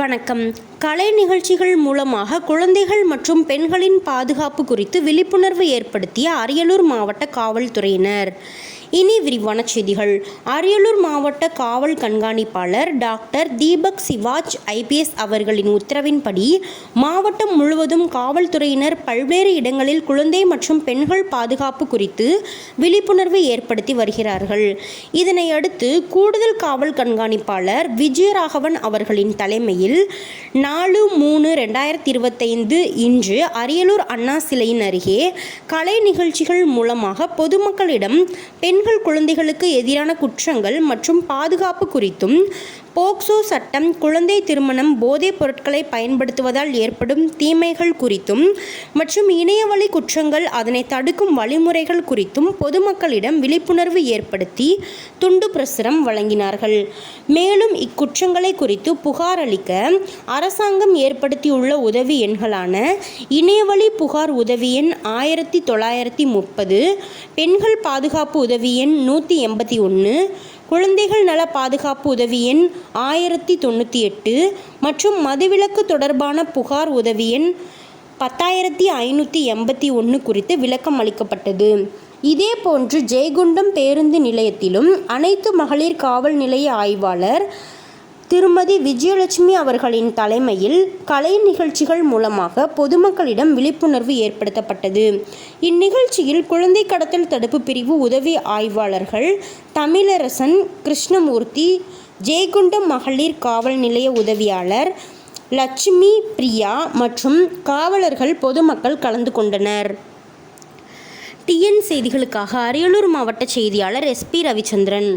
வணக்கம். கலை நிகழ்ச்சிகள் மூலமாக குழந்தைகள் மற்றும் பெண்களின் பாதுகாப்பு குறித்து விழிப்புணர்வு ஏற்படுத்திய அரியலூர் மாவட்ட காவல்துறையினர். இனி விரிவான செய்திகள். அரியலூர் மாவட்ட காவல் கண்காணிப்பாளர் டாக்டர் தீபக் சிவாஜ் ஐபிஎஸ் அவர்களின் உத்தரவின்படி மாவட்டம் முழுவதும் காவல்துறையினர் பல்வேறு இடங்களில் குழந்தை மற்றும் பெண்கள் பாதுகாப்பு குறித்து விழிப்புணர்வு ஏற்படுத்தி வருகிறார்கள். இதனையடுத்து கூடுதல் காவல் கண்காணிப்பாளர் விஜயராகவன் அவர்களின் தலைமையில் நாலு மூணு ரெண்டாயிரத்தி இருபத்தைந்து இன்று அரியலூர் அண்ணா சிலையின் அருகே கலை நிகழ்ச்சிகள் மூலமாக பொதுமக்களிடம் பெண்கள் குழந்தைகளுக்கு எதிரான குற்றங்கள் மற்றும் பாதுகாப்பு குறித்தும் போக்சோ சட்டம் குழந்தை திருமணம் போதைப் பொருட்களை பயன்படுத்துவதால் ஏற்படும் தீமைகள் குறித்தும் மற்றும் இணையவழி குற்றங்கள் அதனை தடுக்கும் வழிமுறைகள் குறித்தும் பொதுமக்களிடம் விழிப்புணர்வு ஏற்படுத்தி துண்டு பிரசுரம் வழங்கினார்கள். மேலும் இக்குற்றங்களை குறித்து புகார் அளிக்க அரசாங்கம் ஏற்படுத்தியுள்ள உதவி எண்களான இணையவழி புகார் உதவி எண் ஆயிரத்தி தொள்ளாயிரத்தி முப்பது பெண்கள் பாதுகாப்பு உதவி எண் நூற்றி எண்பத்தி ஒன்று குழந்தைகள் நல பாதுகாப்பு உதவி எண் ஆயிரத்தி தொண்ணூற்றி எட்டு மற்றும் மதுவிலக்கு தொடர்பான புகார் உதவி எண் பத்தாயிரத்தி ஐநூற்றி எண்பத்தி ஒன்று குறித்து விளக்கம் அளிக்கப்பட்டது. இதேபோன்று ஜெயகுண்டம் பேருந்து நிலையத்திலும் அனைத்து மகளிர் காவல் நிலைய ஆய்வாளர் திருமதி விஜயலட்சுமி அவர்களின் தலைமையில் கலை நிகழ்ச்சிகள் மூலமாக பொதுமக்களிடம் விழிப்புணர்வு ஏற்படுத்தப்பட்டது. இந்நிகழ்ச்சியில் குழந்தை கடத்தல் தடுப்பு பிரிவு உதவி ஆய்வாளர்கள் தமிழரசன் கிருஷ்ணமூர்த்தி ஜெயகுண்டம் மகளிர் காவல் நிலைய உதவியாளர் லட்சுமி பிரியா மற்றும் காவலர்கள் பொதுமக்கள் கலந்து கொண்டனர். டிஎன் செய்திகளுக்காக அரியலூர் மாவட்ட செய்தியாளர் எஸ்பி ரவிச்சந்திரன்.